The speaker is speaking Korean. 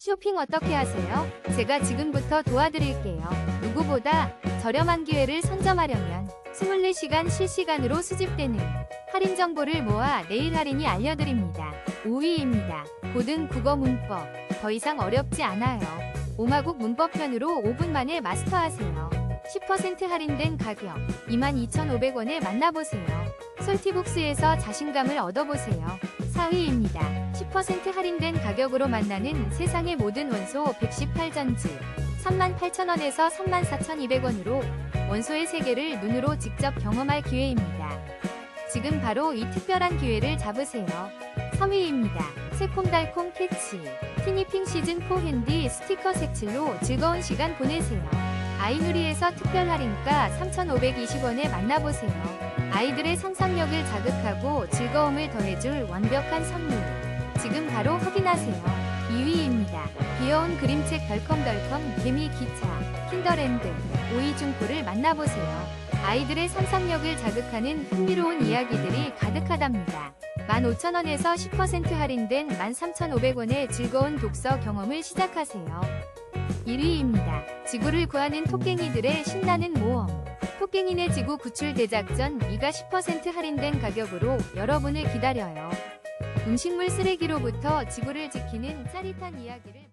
쇼핑 어떻게 하세요? 제가 지금부터 도와드릴게요. 누구보다 저렴한 기회를 선점하려면 24시간 실시간으로 수집되는 할인 정보를 모아 내일 할인이 알려드립니다. 5위입니다. 고등 국어 문법. 더 이상 어렵지 않아요. 오마국 문법편으로 5분 만에 마스터하세요. 10% 할인된 가격 22,500원에 만나보세요. 솔티북스에서 자신감을 얻어보세요. 4위입니다. 10% 할인된 가격으로 만나는 세상의 모든 원소 118전지 38,000원에서 34,200원으로 원소의 세계를 눈으로 직접 경험할 기회입니다. 지금 바로 이 특별한 기회를 잡으세요. 3위입니다. 새콤달콤 캐치 티니핑 시즌4 핸디 스티커 색칠로 즐거운 시간 보내세요. 아이누리에서 특별 할인가 3,520원에 만나보세요. 아이들의 상상력을 자극하고 즐거움을 더해줄 완벽한 선물. 지금 바로 확인하세요. 2위입니다. 귀여운 그림책 덜컹덜컹 개미 기차 킨더랜드 오이중포를 만나보세요. 아이들의 상상력을 자극하는 흥미로운 이야기들이 가득하답니다. 15,000원에서 10% 할인된 13,500원의 즐거운 독서 경험을 시작하세요. 1위입니다. 지구를 구하는 토깽이들의 신나는 모험. 토깽이네 지구 구출 대작전 2가 10% 할인된 가격으로 여러분을 기다려요. 음식물 쓰레기로부터 지구를 지키는 짜릿한 이야기를